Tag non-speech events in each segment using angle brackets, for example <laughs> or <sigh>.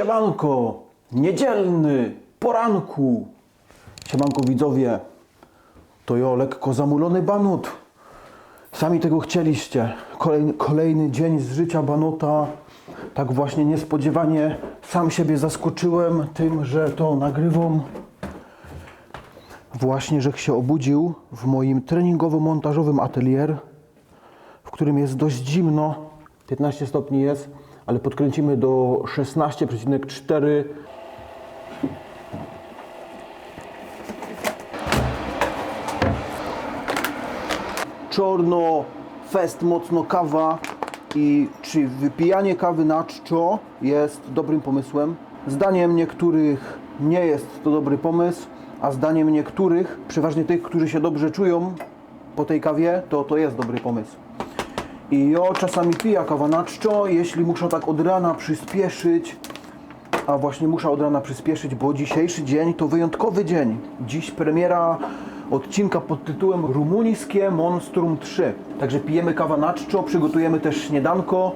Siemanko, niedzielny, poranku. Siemanko widzowie, to jo, lekko zamulony banut. Sami tego chcieliście. Kolejny, kolejny dzień z życia Banuta. Tak właśnie niespodziewanie sam siebie zaskoczyłem tym, że to nagrywam. Właśnie, że się obudził w moim treningowo-montażowym atelier, w którym jest dość zimno. 15 stopni jest, ale podkręcimy do 16,4. Czorno, fest, mocno kawa i czy wypijanie kawy na czczo jest dobrym pomysłem? Zdaniem niektórych nie jest to dobry pomysł, a zdaniem niektórych, przeważnie tych, którzy się dobrze czują po tej kawie, to to jest dobry pomysł. I ja czasami piję kawa na czczo, jeśli muszę tak od rana przyspieszyć, a właśnie muszę od rana przyspieszyć, bo dzisiejszy dzień to wyjątkowy dzień. Dziś premiera odcinka pod tytułem Rumuńskie Monstrum 3. Także pijemy kawa na czczo, przygotujemy też śniadanko,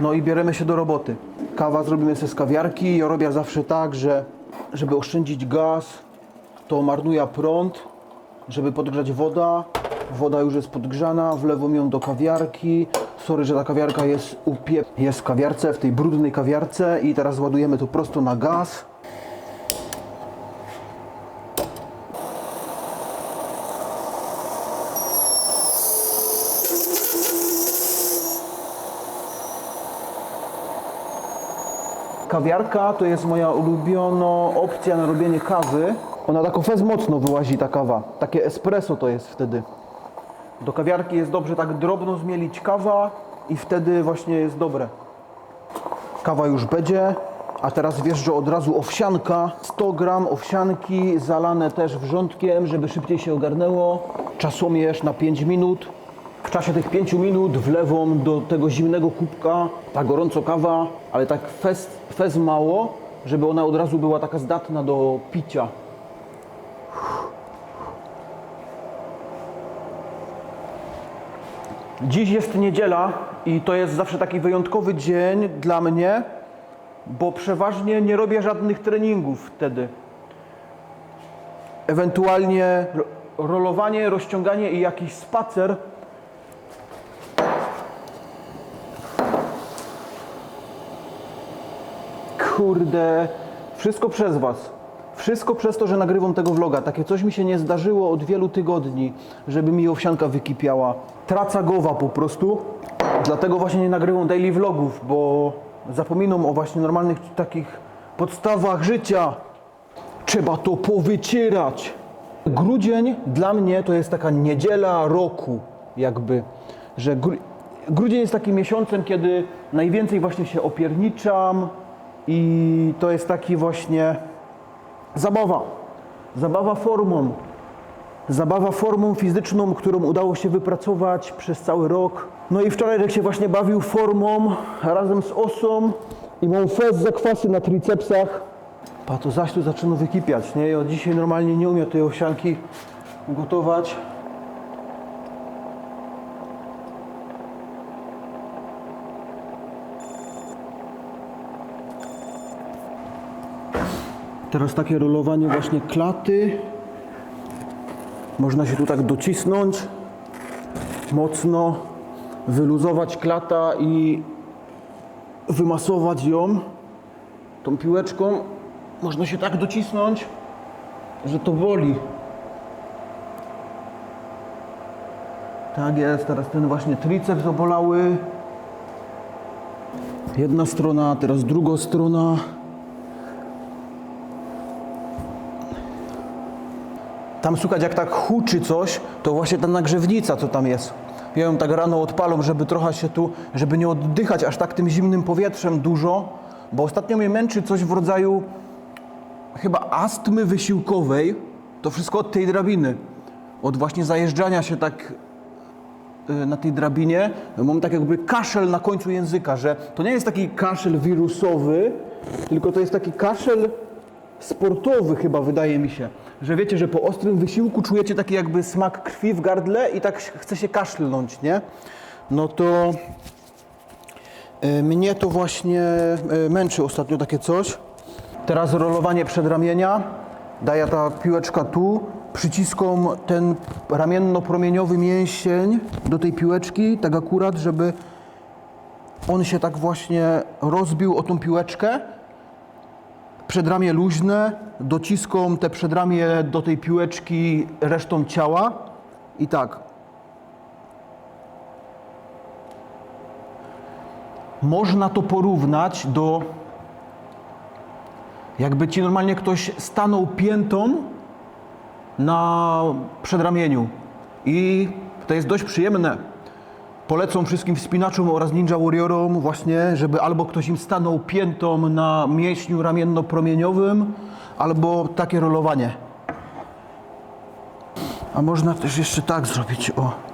no i bierzemy się do roboty. Kawa zrobimy sobie z kawiarki. Ja robię zawsze tak, że żeby oszczędzić gaz, to marnuję prąd, żeby podgrzać woda. Woda już jest podgrzana, wlewam ją do kawiarki. Sorry, że ta kawiarka jest upie... jest w kawiarce, w tej brudnej kawiarce i teraz ładujemy to prosto na gaz. Kawiarka to jest moja ulubiona opcja na robienie kawy. Ona taką fez mocno wyłazi ta kawa. Takie espresso to jest wtedy. Do kawiarki jest dobrze tak drobno zmielić kawa i wtedy właśnie jest dobre. Kawa już będzie, a teraz wjeżdża od razu owsianka. 100 gram owsianki zalane też wrzątkiem, żeby szybciej się ogarnęło. Czasomierz na 5 minut. W czasie tych 5 minut wlewam do tego zimnego kubka ta gorąco kawa, ale tak fez, fez mało, żeby ona od razu była taka zdatna do picia. Dziś jest niedziela i to jest zawsze taki wyjątkowy dzień dla mnie, bo przeważnie nie robię żadnych treningów wtedy. Ewentualnie ro- rolowanie, rozciąganie i jakiś spacer. Kurde, wszystko przez Was. Wszystko przez to, że nagrywam tego vloga. Takie coś mi się nie zdarzyło od wielu tygodni, żeby mi owsianka wykipiała. Traca głowa po prostu. Dlatego właśnie nie nagrywam daily vlogów, bo zapominam o właśnie normalnych takich podstawach życia. Trzeba to powycierać. Grudzień dla mnie to jest taka niedziela roku, jakby, że gru... grudzień jest takim miesiącem, kiedy najwięcej właśnie się opierniczam i to jest taki właśnie zabawa. Zabawa formą. Zabawa formą fizyczną, którą udało się wypracować przez cały rok. No i wczoraj jak się właśnie bawił formą razem z osą i mam fez zakwasy na tricepsach. Pa, to zaś tu zaczyna wykipiać, nie? Ja dzisiaj normalnie nie umiem tej owsianki gotować. Teraz takie rolowanie właśnie klaty. Można się tu tak docisnąć mocno, wyluzować klata i wymasować ją tą piłeczką. Można się tak docisnąć, że to boli. Tak jest, teraz ten właśnie triceps obolały. Jedna strona, teraz druga strona. Tam słuchać jak tak huczy coś, to właśnie ta nagrzewnica, co tam jest. Ja ją tak rano odpalą, żeby trochę się tu, żeby nie oddychać aż tak tym zimnym powietrzem dużo, bo ostatnio mnie męczy coś w rodzaju chyba astmy wysiłkowej. To wszystko od tej drabiny. Od właśnie zajeżdżania się tak y, na tej drabinie, mam tak jakby kaszel na końcu języka, że to nie jest taki kaszel wirusowy, tylko to jest taki kaszel sportowy chyba wydaje mi się, że wiecie, że po ostrym wysiłku czujecie taki jakby smak krwi w gardle i tak chce się kaszlnąć, nie? No to y, mnie to właśnie y, męczy ostatnio takie coś. Teraz rolowanie przedramienia. Daje ta piłeczka tu. Przyciskom ten ramienno-promieniowy mięsień do tej piłeczki, tak akurat, żeby on się tak właśnie rozbił o tą piłeczkę. Przedramię luźne, dociskom te przedramię do tej piłeczki resztą ciała i tak. Można to porównać do jakby ci normalnie ktoś stanął piętą na przedramieniu. I to jest dość przyjemne. Polecą wszystkim wspinaczom oraz ninja warriorom właśnie, żeby albo ktoś im stanął piętą na mięśniu ramienno-promieniowym, albo takie rolowanie. A można też jeszcze tak zrobić, o.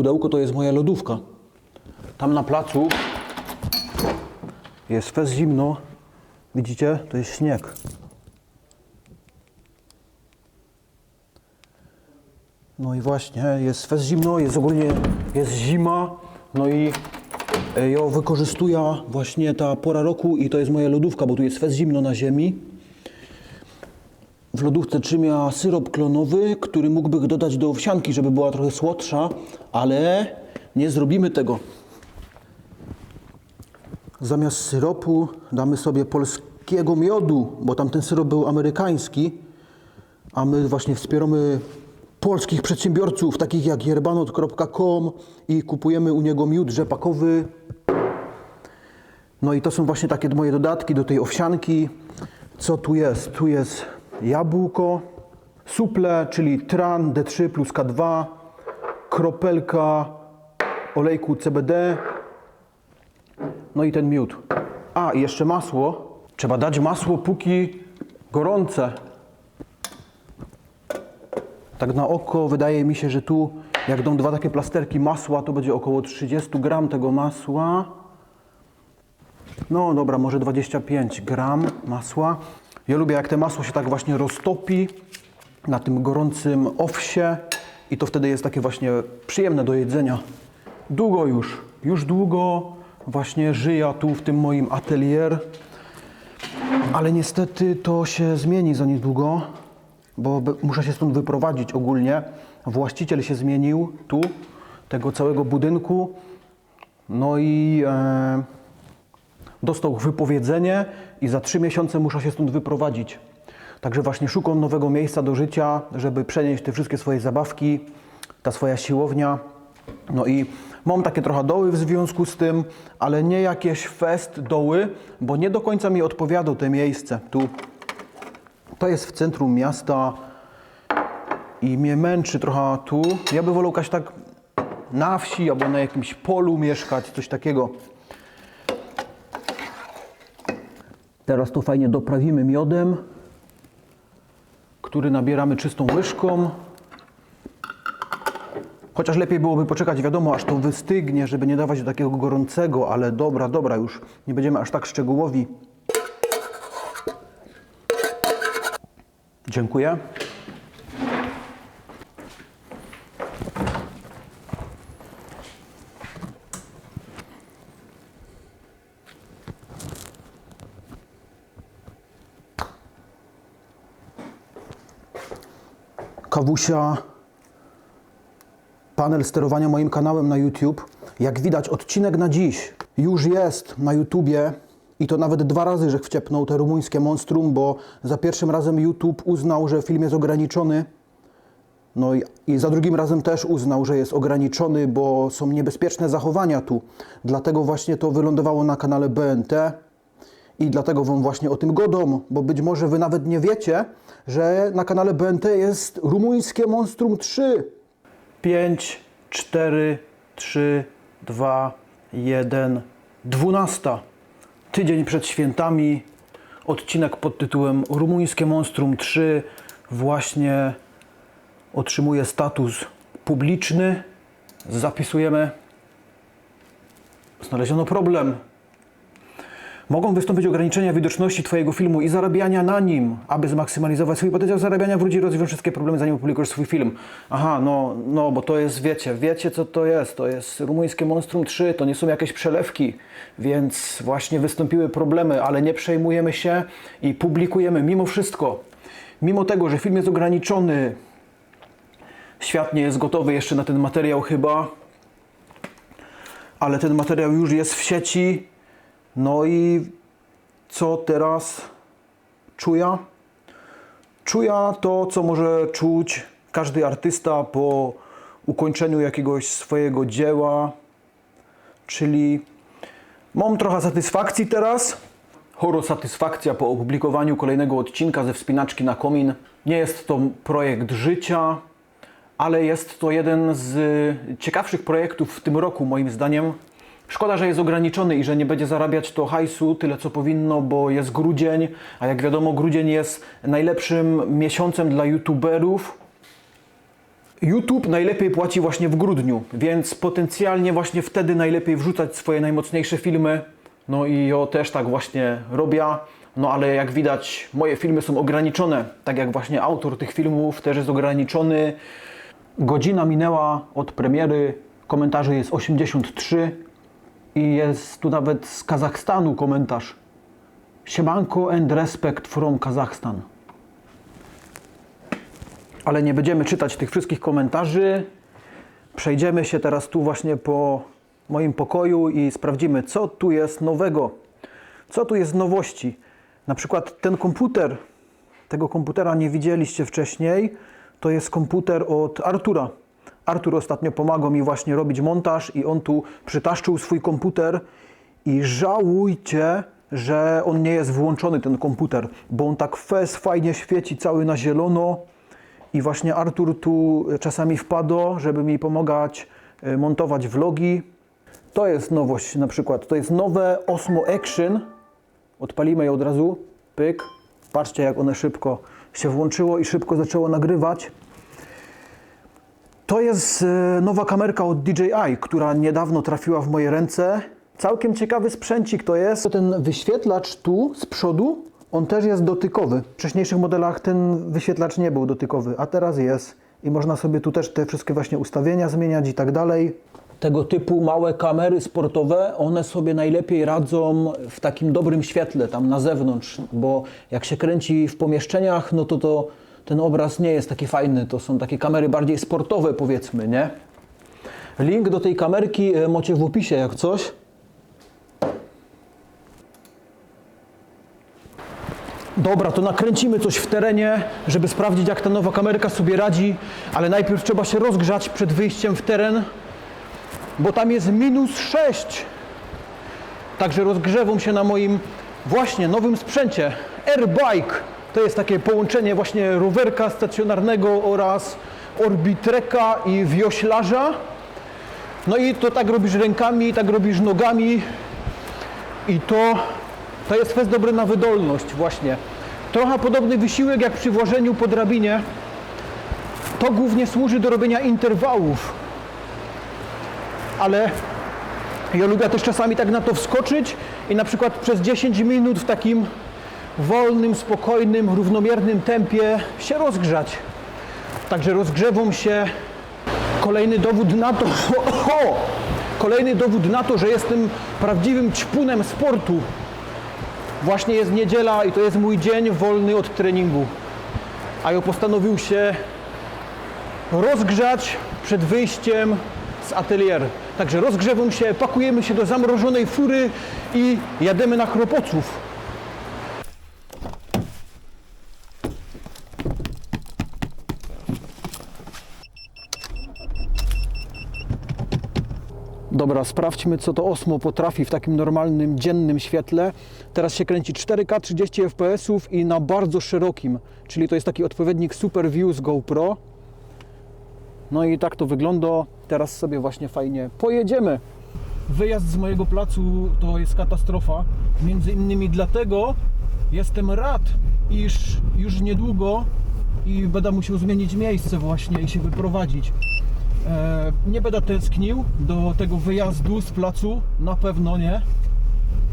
pudełko to jest moja lodówka. Tam na placu jest fez zimno. Widzicie? To jest śnieg. No i właśnie, jest fez zimno, jest ogólnie, jest zima. No i e, ją wykorzystuje właśnie ta pora roku i to jest moja lodówka, bo tu jest fez zimno na ziemi. W lodówce trzymia syrop klonowy, który mógłby dodać do owsianki, żeby była trochę słodsza, ale nie zrobimy tego. Zamiast syropu damy sobie polskiego miodu, bo tamten syrop był amerykański, a my właśnie wspieramy polskich przedsiębiorców, takich jak yerbanot.com i kupujemy u niego miód rzepakowy. No i to są właśnie takie moje dodatki do tej owsianki. Co tu jest? Tu jest jabłko, suple, czyli tran D3 plus K2, kropelka olejku CBD, no i ten miód. A, i jeszcze masło. Trzeba dać masło póki gorące. Tak na oko wydaje mi się, że tu jak dam dwa takie plasterki masła, to będzie około 30 gram tego masła. No dobra, może 25 gram masła. Ja lubię jak te masło się tak właśnie roztopi na tym gorącym owsie i to wtedy jest takie właśnie przyjemne do jedzenia. Długo już, już długo właśnie żyję tu w tym moim atelier, ale niestety to się zmieni za niedługo, bo muszę się stąd wyprowadzić ogólnie. Właściciel się zmienił tu, tego całego budynku. No i e, dostał wypowiedzenie i za trzy miesiące muszę się stąd wyprowadzić. Także właśnie szukam nowego miejsca do życia, żeby przenieść te wszystkie swoje zabawki, ta swoja siłownia. No i mam takie trochę doły w związku z tym, ale nie jakieś fest doły, bo nie do końca mi odpowiada to miejsce tu. To jest w centrum miasta i mnie męczy trochę tu. Ja bym wolał jakaś tak na wsi albo na jakimś polu mieszkać, coś takiego. Teraz to fajnie doprawimy miodem, który nabieramy czystą łyżką. Chociaż lepiej byłoby poczekać, wiadomo, aż to wystygnie, żeby nie dawać do takiego gorącego, ale dobra, dobra, już nie będziemy aż tak szczegółowi. Dziękuję. Kawusia, panel sterowania moim kanałem na YouTube. Jak widać, odcinek na dziś już jest na YouTubie i to nawet dwa razy, że wciepnął te rumuńskie monstrum, bo za pierwszym razem YouTube uznał, że film jest ograniczony. No i, i za drugim razem też uznał, że jest ograniczony, bo są niebezpieczne zachowania tu. Dlatego właśnie to wylądowało na kanale BNT. I dlatego Wam właśnie o tym godą, bo być może Wy nawet nie wiecie, że na kanale BNT jest rumuńskie Monstrum 3. 5, 4, 3, 2, 1, 12. Tydzień przed świętami. Odcinek pod tytułem Rumuńskie Monstrum 3 właśnie otrzymuje status publiczny. Zapisujemy Znaleziono problem. Mogą wystąpić ograniczenia widoczności Twojego filmu i zarabiania na nim. Aby zmaksymalizować swój potencjał zarabiania, wróć i rozwiąż wszystkie problemy, zanim opublikujesz swój film. Aha, no, no, bo to jest, wiecie, wiecie co to jest. To jest rumuńskie Monstrum 3, to nie są jakieś przelewki, więc właśnie wystąpiły problemy, ale nie przejmujemy się i publikujemy mimo wszystko. Mimo tego, że film jest ograniczony, świat nie jest gotowy jeszcze na ten materiał chyba, ale ten materiał już jest w sieci. No i co teraz czuja? Czuja to, co może czuć każdy artysta po ukończeniu jakiegoś swojego dzieła, czyli mam trochę satysfakcji teraz. Choro satysfakcja po opublikowaniu kolejnego odcinka ze wspinaczki na komin. Nie jest to projekt życia, ale jest to jeden z ciekawszych projektów w tym roku, moim zdaniem. Szkoda, że jest ograniczony i że nie będzie zarabiać to hajsu tyle, co powinno, bo jest grudzień, a jak wiadomo, grudzień jest najlepszym miesiącem dla youtuberów. YouTube najlepiej płaci właśnie w grudniu, więc potencjalnie właśnie wtedy najlepiej wrzucać swoje najmocniejsze filmy. No i ja też tak właśnie robię. No ale jak widać, moje filmy są ograniczone. Tak jak właśnie autor tych filmów też jest ograniczony. Godzina minęła od premiery, komentarzy jest 83 i jest tu nawet z Kazachstanu komentarz. Siemanko and respect from Kazachstan. Ale nie będziemy czytać tych wszystkich komentarzy. Przejdziemy się teraz tu właśnie po moim pokoju i sprawdzimy, co tu jest nowego. Co tu jest nowości. Na przykład ten komputer, tego komputera nie widzieliście wcześniej. To jest komputer od Artura. Artur ostatnio pomagał mi właśnie robić montaż i on tu przytaszczył swój komputer i żałujcie, że on nie jest włączony ten komputer, bo on tak fes fajnie świeci cały na zielono i właśnie Artur tu czasami wpadł, żeby mi pomagać e, montować vlogi. To jest nowość na przykład, to jest nowe Osmo Action. Odpalimy je od razu, pyk. Patrzcie jak one szybko się włączyło i szybko zaczęło nagrywać. To jest e, nowa kamerka od DJI, która niedawno trafiła w moje ręce. Całkiem ciekawy sprzęcik to jest. Ten wyświetlacz tu z przodu, on też jest dotykowy. W wcześniejszych modelach ten wyświetlacz nie był dotykowy, a teraz jest. I można sobie tu też te wszystkie właśnie ustawienia zmieniać i tak dalej. Tego typu małe kamery sportowe, one sobie najlepiej radzą w takim dobrym świetle, tam na zewnątrz, bo jak się kręci w pomieszczeniach, no to, to ten obraz nie jest taki fajny. To są takie kamery bardziej sportowe, powiedzmy, nie? Link do tej kamerki e, macie w opisie, jak coś. Dobra, to nakręcimy coś w terenie, żeby sprawdzić, jak ta nowa kamerka sobie radzi, ale najpierw trzeba się rozgrzać przed wyjściem w teren, bo tam jest minus 6. Także rozgrzewam się na moim właśnie nowym sprzęcie Airbike. To jest takie połączenie właśnie rowerka stacjonarnego oraz orbitreka i wioślarza. No i to tak robisz rękami, tak robisz nogami i to, to jest fest dobry na wydolność właśnie. Trochę podobny wysiłek jak przy włożeniu po drabinie. To głównie służy do robienia interwałów. Ale ja lubię też czasami tak na to wskoczyć i na przykład przez 10 minut w takim wolnym, spokojnym, równomiernym tempie się rozgrzać. Także rozgrzewam się. Kolejny dowód na to, <laughs> kolejny dowód na to, że jestem prawdziwym ćpunem sportu. Właśnie jest niedziela i to jest mój dzień wolny od treningu. A ja postanowił się rozgrzać przed wyjściem z atelier. Także rozgrzewam się, pakujemy się do zamrożonej fury i jademy na Chropoców. Dobra, sprawdźmy co to Osmo potrafi w takim normalnym, dziennym świetle. Teraz się kręci 4K 30 fps i na bardzo szerokim, czyli to jest taki odpowiednik Super View z GoPro. No i tak to wygląda. Teraz sobie właśnie fajnie pojedziemy. Wyjazd z mojego placu to jest katastrofa. Między innymi dlatego jestem rad, iż już niedługo i będę musiał zmienić miejsce właśnie i się wyprowadzić. E, nie będę tęsknił do tego wyjazdu z placu, na pewno nie.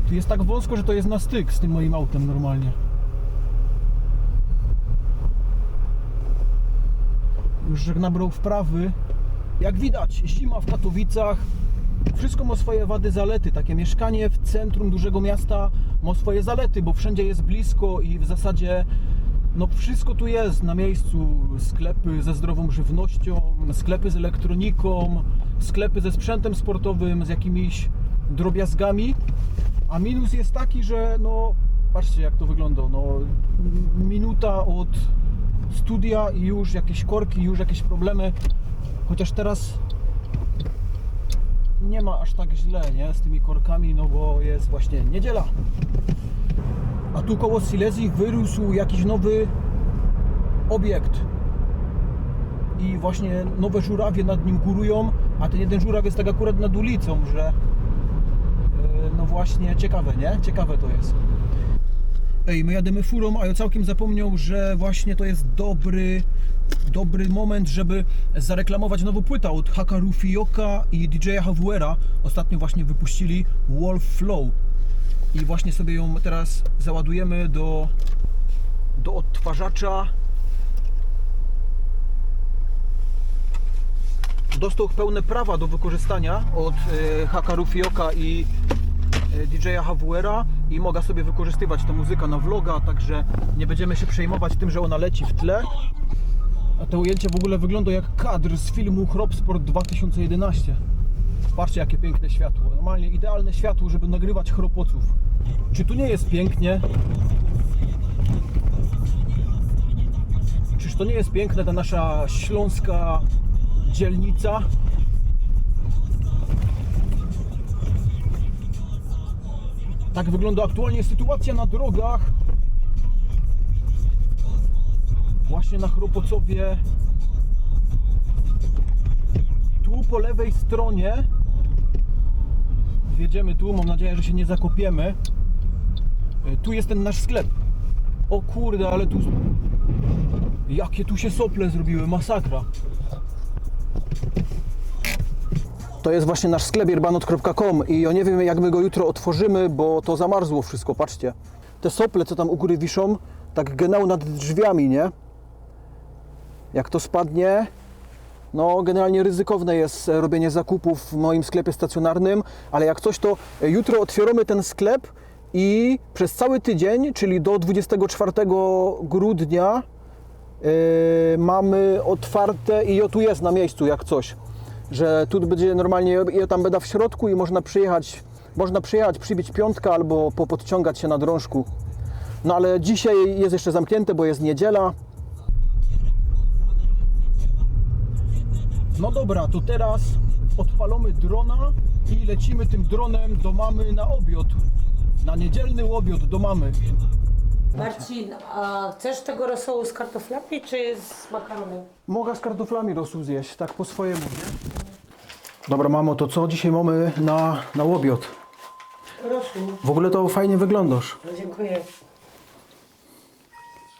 Tu jest tak wąsko, że to jest na styk z tym moim autem normalnie. Już jak nabrał wprawy, jak widać, zima w Katowicach, wszystko ma swoje wady, zalety. Takie mieszkanie w centrum dużego miasta ma swoje zalety, bo wszędzie jest blisko i w zasadzie no wszystko tu jest na miejscu. Sklepy ze zdrową żywnością, sklepy z elektroniką, sklepy ze sprzętem sportowym, z jakimiś drobiazgami. A minus jest taki, że no patrzcie jak to wygląda. No, minuta od studia i już jakieś korki, już jakieś problemy. Chociaż teraz nie ma aż tak źle, nie? Z tymi korkami, no bo jest właśnie niedziela. A tu koło Silesii wyrósł jakiś nowy obiekt. I właśnie nowe żurawie nad nim górują, a ten jeden żuraw jest tak akurat nad ulicą, że yy, no właśnie ciekawe, nie? Ciekawe to jest. Ej, my jademy furą, a ja całkiem zapomniał, że właśnie to jest dobry, dobry moment, żeby zareklamować nową płytę od Hakaru Fioka i DJ-a Havuera. Ostatnio właśnie wypuścili Wolf Flow i właśnie sobie ją teraz załadujemy do, do odtwarzacza. Dostał pełne prawa do wykorzystania od e, Hakaru i e, DJ-a Havuera i mogę sobie wykorzystywać tę muzykę na vloga, także nie będziemy się przejmować tym, że ona leci w tle. A to ujęcie w ogóle wygląda jak kadr z filmu Chropsport 2011. Patrzcie jakie piękne światło. Normalnie idealne światło, żeby nagrywać chropoców. Czy tu nie jest pięknie? Czyż to nie jest piękne ta nasza śląska dzielnica? Tak wygląda aktualnie sytuacja na drogach. Właśnie na Chropocowie. Tu po lewej stronie wjedziemy tu, mam nadzieję, że się nie zakopiemy. Y, Tu jest ten nasz sklep. O kurde, ale tu... Jakie tu się sople zrobiły, masakra. To jest właśnie nasz sklep yerbanot.com i ja nie wiem jak my go jutro otworzymy, bo to zamarzło wszystko, patrzcie. Te sople, co tam u góry wiszą, tak genau nad drzwiami, nie? Jak to spadnie, no, generalnie ryzykowne jest e, robienie zakupów w moim sklepie stacjonarnym, ale jak coś, to e, jutro otwieramy ten sklep i przez cały tydzień, czyli do 24 grudnia, e, mamy otwarte i tu jest na miejscu jak coś, że tu będzie normalnie, ja tam będę w środku i można przyjechać, można przyjechać, przybić piątka albo popodciągać się na drążku. No ale dzisiaj jest jeszcze zamknięte, bo jest niedziela. No dobra, to teraz odpalamy drona i lecimy tym dronem do mamy na obiad. Na niedzielny obiad do mamy. Marcin, a chcesz tego rosołu z kartoflami czy z makaronem? Mogę z kartoflami rosół zjeść, tak po swojemu, nie? Dobra, mamo, to co dzisiaj mamy na, na obiad? Rosół. W ogóle to fajnie wyglądasz. No, dziękuję.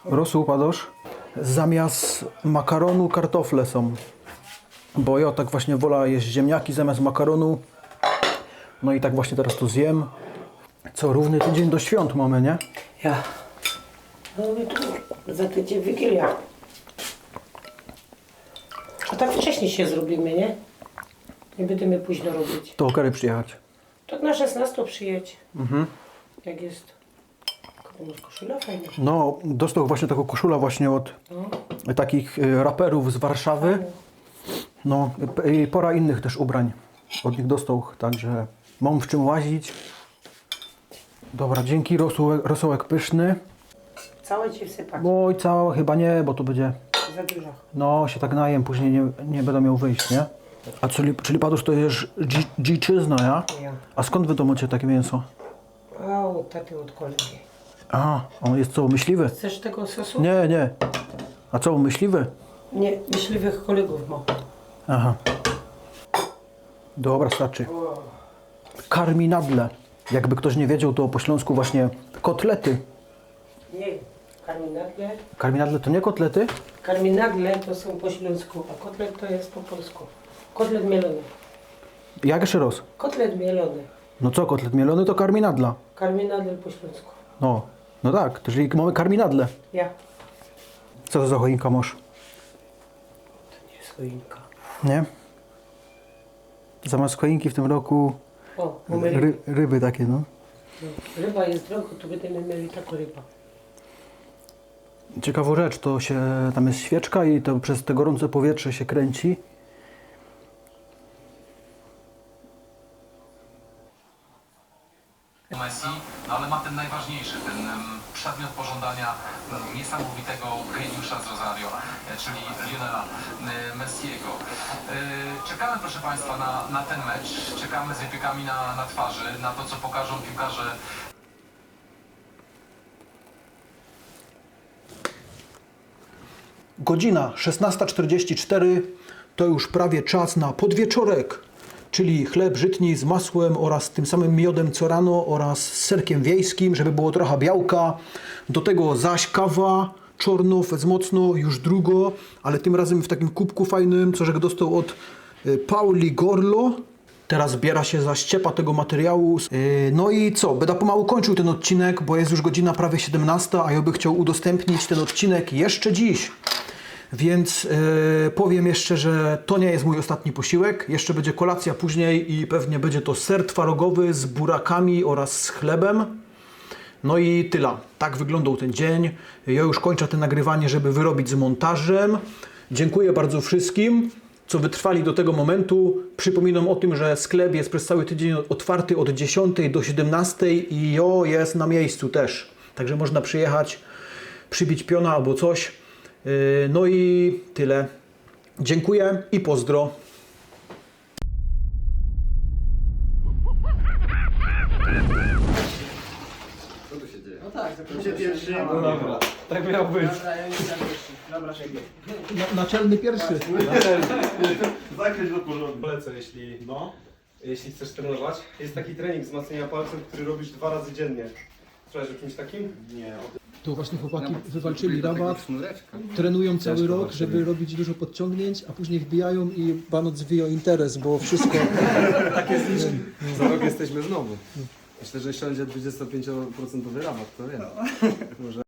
Rosół padasz? Zamiast makaronu kartofle są. Bo ja tak właśnie wolę jeść ziemniaki zamiast makaronu. No i tak właśnie teraz to zjem. Co, równy tydzień do świąt mamy, nie? Ja. No i tu za tydzień Wigilia. A tak wcześniej się zrobimy, nie? Nie będziemy późno robić. To okary przyjechać. Tak na 16 przyjedź. Jak jest. Komuś koszula fajna. No, dostał właśnie taką koszulę właśnie od No. takich y, raperów z Warszawy. No, i pora innych też ubrań od nich dostał, także mam w czym łazić. Dobra, dzięki, rosołek, rosołek pyszny. Całe ci wsypać. Oj, cała chyba nie, bo to będzie, Za dużo. no się tak najem, później nie, nie będę miał wyjść, nie? A czyli, czyli padusz to jest dzi- dziczyzna, ja? Ja. A skąd wy to macie takie mięso? A od taty od kolegi. A, on jest co, myśliwy? Chcesz tego sosu? Nie, nie. A co, myśliwy? Nie, myśliwych kolegów mam. Aha. Dobra, starczy. Karminadle. Jakby ktoś nie wiedział, to po śląsku właśnie kotlety. Nie, karminagle. Karminadle to nie kotlety? Karminagle to są po śląsku, a kotlet to jest po polsku. Kotlet mielony. Jak jeszcze raz? Kotlet mielony. No co, kotlet mielony to karminadla. Karminadel po śląsku. No, no tak, to czyli mamy karminadle. Ja. Co to za choinka masz? To nie jest choinka. Nie? Zamiast choinki w tym roku O, mamy ry, ryby takie, no. No, ryba jest drogo, to będziemy mieli taką ryba. Ciekawą rzecz, to się, tam jest świeczka i to przez te gorące powietrze się kręci. Messi, no ale ma ten najważniejszy, ten przedmiot pożądania em, niesamowitego geniusza z Rosario, e, czyli Lionela e, Messiego. E, Czekamy proszę Państwa na, na ten mecz, czekamy z wypiekami na, na twarzy, na to co pokażą piłkarze. Godzina 16.44 to już prawie czas na podwieczorek, czyli chleb żytni z masłem oraz tym samym miodem co rano oraz z serkiem wiejskim, żeby było trochę białka. Do tego zaś kawa, czornow z mocno, już drugo, ale tym razem w takim kubku fajnym, co żeg dostał od y, Pauli Gorlo. Teraz zbiera się za ściepa tego materiału. Yy, No i co? Będę pomału kończył ten odcinek, bo jest już godzina prawie 17, a ja bym chciał udostępnić ten odcinek jeszcze dziś. Więc yy, powiem jeszcze, że to nie jest mój ostatni posiłek. Jeszcze będzie kolacja później i pewnie będzie to ser twarogowy z burakami oraz z chlebem. No i tyle. Tak wyglądał ten dzień. Ja już kończę to nagrywanie, żeby wyrobić z montażem. Dziękuję bardzo wszystkim, co wytrwali do tego momentu. Przypominam o tym, że sklep jest przez cały tydzień otwarty od 10 do 17 i jo jest na miejscu też. Także można przyjechać, przybić piona albo coś. Yy, No i tyle. Dziękuję i pozdro. Tak miał być. naczelny pierwszy. <laughs> Zakreś do porządku. Polecę, jeśli, no. jeśli chcesz trenować. Jest taki trening wzmacniania palców, który robisz dwa razy dziennie. Słyszałeś o czymś takim? Nie. Tu właśnie chłopaki wywalczyli rabat, trenują cały rok, żeby robić dużo podciągnięć, a później wbijają i banot zwija interes, bo wszystko... <laughs> Za rok jesteśmy znowu. Myślę, że siądzie 25% rabat, to wiem. <laughs> Może